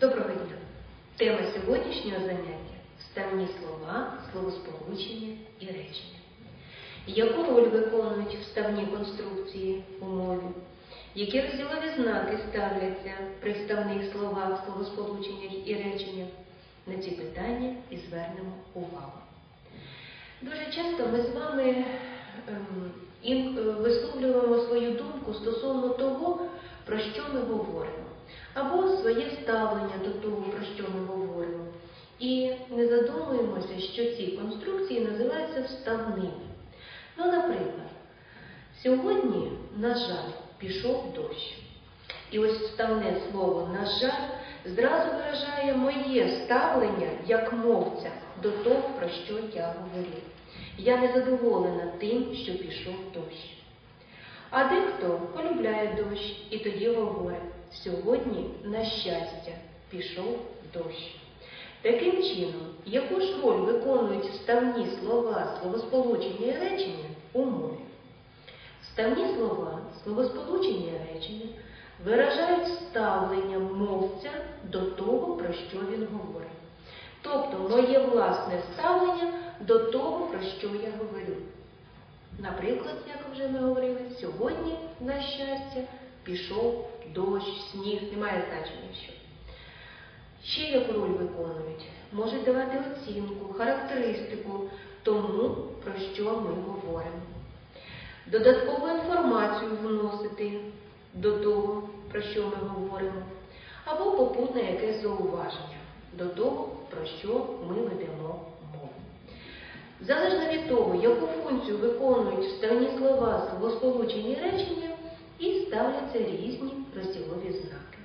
Доброго дня! Тема сьогоднішнього заняття вставні слова, словосполучення і речення. Яку роль виконують вставні конструкції у мові? Які розділові знаки ставляться при вставних словах, словосполученнях і реченнях? На ці питання і звернемо увагу. Дуже часто ми з вами ем, е, висловлюємо свою думку стосовно того, про що ми говоримо, своє ставлення до того, про що ми говоримо. І не задумуємося, що ці конструкції називаються вставними. Ну, наприклад, сьогодні, на жаль, пішов дощ. І ось вставне слово на жаль зразу виражає моє ставлення як мовця до того, про що я говорю. Я не задоволена тим, що пішов дощ. А дехто полюбляє тоді говорить, сьогодні, на щастя, пішов дощ. Таким чином, яку ж роль виконують вставні слова, словосполучення і речення у мові? Вставні слова, словосполучення і речення виражають ставлення мовця до того, про що він говорить. Тобто моє власне ставлення до того, про що я говорю. Наприклад, як вже ми говорили, сьогодні, на щастя, пішов дощ, сніг, немає значення що. Ще яку роль виконують? Можуть давати оцінку, характеристику тому, про що ми говоримо. Додаткову інформацію вносити до того, про що ми говоримо, або попутне якесь зауваження до того, про що ми ведемо мову. Залежно від того, яку функцію виконують вставні слова, словосполучені речення, і ставляться різні розділові знаки.